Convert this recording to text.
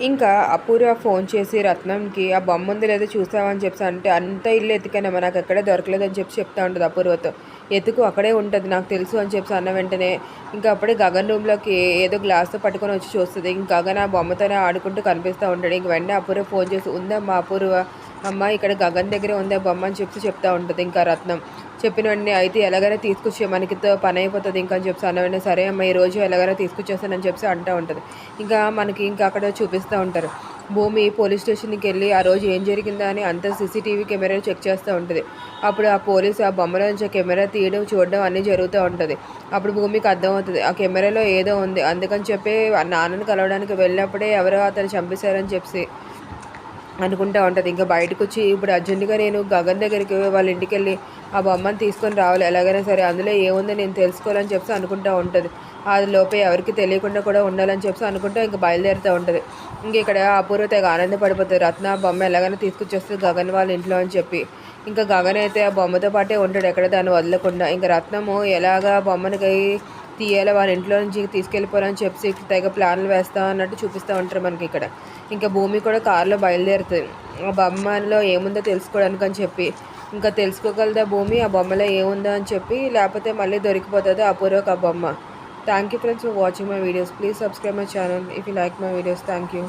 ఇంకా అపూర్వ ఫోన్ చేసి రత్నంకి ఆ బొమ్మ ఉంది లేదో చూసావని చెప్పి అంటే అంత ఇల్లు ఎతికానమ్మా నాకు ఎక్కడే దొరకలేదని చెప్పి చెప్తా ఉంటుంది అపూర్వతో. ఎతుకు అక్కడే ఉంటుంది నాకు తెలుసు అని చెప్పి అన్న వెంటనే ఇంకా అప్పుడే గగన్ రూమ్లోకి ఏదో గ్లాస్తో పట్టుకొని వచ్చి చూస్తుంది. ఇంక గగన్ ఆ బొమ్మతోనే ఆడుకుంటూ కనిపిస్తూ ఉంటాడు. ఇంక వెంటనే అపూర్వ ఫోన్ చేసి ఉందమ్మా అపూర్వ అమ్మ ఇక్కడ గగన్ దగ్గరే ఉంది ఆ బొమ్మ అని చెప్పి చెప్తా ఉంటుంది. ఇంకా రత్నం చెప్పిన వెంటనే అయితే ఎలాగైనా తీసుకొచ్చే మనకితో పని అయిపోతుంది ఇంకా అని చెప్పి అన్న వెంటనే సరే అమ్మ ఈ రోజు ఎలాగైనా తీసుకొచ్చేస్తానని చెప్పి అంటూ ఉంటుంది. ఇంకా మనకి ఇంకా అక్కడ చూపిస్తూ ఉంటారు. భూమి పోలీస్ స్టేషన్కి వెళ్ళి ఆ రోజు ఏం జరిగిందా అని అంత సీసీటీవీ కెమెరా చెక్ చేస్తూ ఉంటుంది. అప్పుడు ఆ పోలీస్ ఆ బొమ్మలో నుంచి కెమెరా తీయడం చూడడం అన్నీ జరుగుతూ ఉంటుంది. అప్పుడు భూమికి అర్థమవుతుంది ఆ కెమెరాలో ఏదో ఉంది. అందుకని చెప్పి నాన్నని కలవడానికి వెళ్ళినప్పుడే ఎవరో అతను చంపేశారని చెప్పి అనుకుంటా ఉంటుంది. ఇంకా బయటకు వచ్చి ఇప్పుడు అర్జెంటుగా నేను గగన్ దగ్గరికి వాళ్ళ ఇంటికి వెళ్ళి ఆ బొమ్మను తీసుకొని రావాలి. ఎలాగైనా సరే అందులో ఏముందో నేను తెలుసుకోవాలని చెప్పి అనుకుంటూ ఉంటుంది. అది లోపే ఎవరికి తెలియకుండా కూడా ఉండాలని చెప్పి అనుకుంటూ ఇంకా బయలుదేరుతూ ఉంటుంది. ఇంక ఇక్కడ అపూర్వ తెగ ఆనందపడిపోతుంది. రత్న ఆ బొమ్మ ఎలాగైనా తీసుకొచ్చేస్తుంది గగన్ వాళ్ళ ఇంట్లో అని చెప్పి. ఇంకా గగన్ అయితే ఆ బొమ్మతో పాటే ఉంటాడు ఎక్కడ దాన్ని వదలకుండా. ఇంకా రత్నము ఎలాగా బొమ్మనికి తీయాలి వాళ్ళ ఇంట్లో నుంచి తీసుకెళ్ళిపోవాలని చెప్పి తెగ ప్లాన్లు వేస్తా అన్నట్టు చూపిస్తూ ఉంటారు మనకి ఇక్కడ. ఇంకా భూమి కూడా కారులో బయలుదేరుతుంది. ఆ బొమ్మలో ఏముందో తెలుసుకోవడానికి అని చెప్పి ఇంకా తెలుసుకోగలదా భూమి? ఆ బొమ్మలో ఏముందో అని చెప్పి లేకపోతే మళ్ళీ దొరికిపోతుందో అపూర్వక ఆ బొమ్మ. Thank you friends for watching my videos please subscribe my channel if you like my videos thank you